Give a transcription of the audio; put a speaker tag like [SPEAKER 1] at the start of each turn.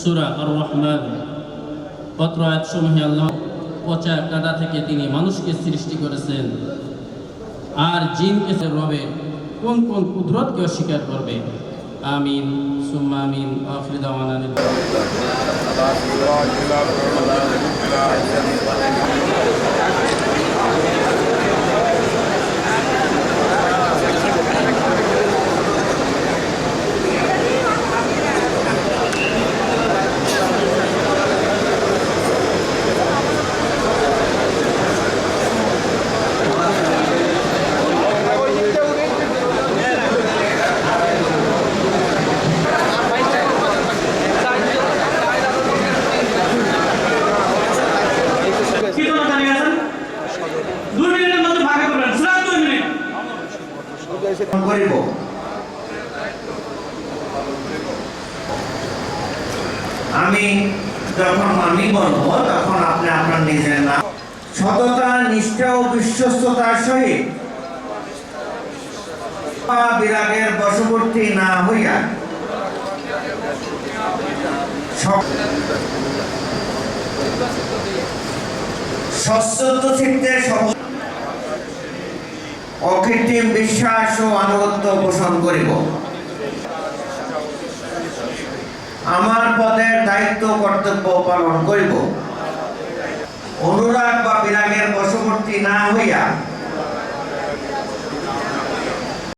[SPEAKER 1] সুরা আর রহমান পত্র এক সমূহে আল্লাহ পচা কাদা থেকে তিনি মানুষকে সৃষ্টি করেছেন। আর জিনকে রবে, কোন কোন কুদরতকে অস্বীকার করবে? আমিন, সুম্মা আমিন
[SPEAKER 2] আমি যখন আমি বলব, তখন আপনি আপনার নিজের নাম। সততা, নিষ্ঠা ও বিশ্বস্ততার সহিত বিরাগের বশবর্তী না হইয়া সশ্রদ্ধ চিত্তে সব অকৃত্রিম বিশ্বাস ও আনুগত্য পোষণ করিব। আমার পদের দায়িত্ব, কর্তব্য পালন করিব। অনুরাগ বা বিরাগের বশবর্তী না হইয়া